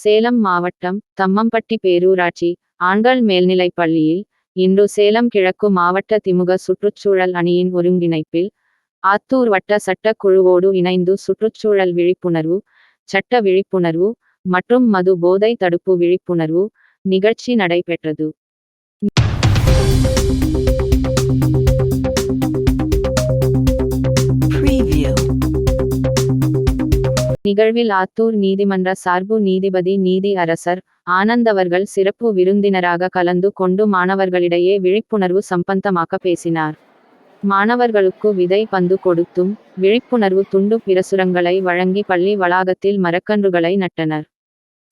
சேலம் மாவட்டம் தம்மம்பட்டி பேரூராட்சி ஆண்கள் மேல்நிலைப் பள்ளியில் இன்று சேலம் கிழக்கு மாவட்ட திமுக சுற்றுச்சூழல் அணியின் ஒருங்கிணைப்பில் ஆத்தூர் வட்ட சட்டக் குழுவோடு இணைந்து சுற்றுச்சூழல் விழிப்புணர்வு சட்ட விழிப்புணர்வு மற்றும் மது போதை தடுப்பு விழிப்புணர்வு நிகழ்ச்சி நடைபெற்றது. நிகழ்வில் ஆத்தூர் நீதிமன்ற சார்பு நீதிபதி நீதி அரசர் ஆனந்தவர்கள் சிறப்பு விருந்தினராக கலந்து கொண்டு மாணவர்களிடையே விழிப்புணர்வு சம்பந்தமாக பேசினார். மாணவர்களுக்கு விதை பந்து கொடுத்தும் விழிப்புணர்வு துண்டு பிரசுரங்களை வழங்கி பள்ளி வளாகத்தில் மரக்கன்றுகளை நட்டனர்.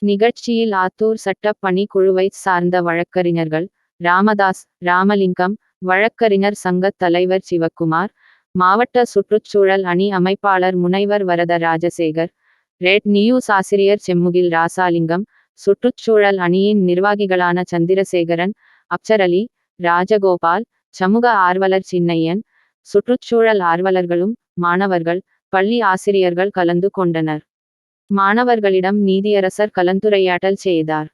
நிகழ்ச்சியில் ஆத்தூர் சட்ட பணி குழுவை சார்ந்த வழக்கறிஞர்கள் ராமதாஸ் ராமலிங்கம் வழக்கறிஞர் சங்கத் தலைவர் சிவக்குமார் மாவட்ட சுற்றுச்சூழல் அணி அமைப்பாளர் முனைவர் வரத ராஜசேகர் ரெட் நியூஸ் ஆசிரியர் செம்முகில் ராசாலிங்கம் சுற்றுச்சூழல் அணியின் நிர்வாகிகளான சந்திரசேகரன் அப்சரலி ராஜகோபால் சமூக ஆர்வலர் சின்னையன் சுற்றுச்சூழல் ஆர்வலர்களும் மாணவர்கள் பள்ளி ஆசிரியர்கள் கலந்து கொண்டனர். மாணவர்களிடம் நீதியரசர் கலந்துரையாடல் செய்தார்.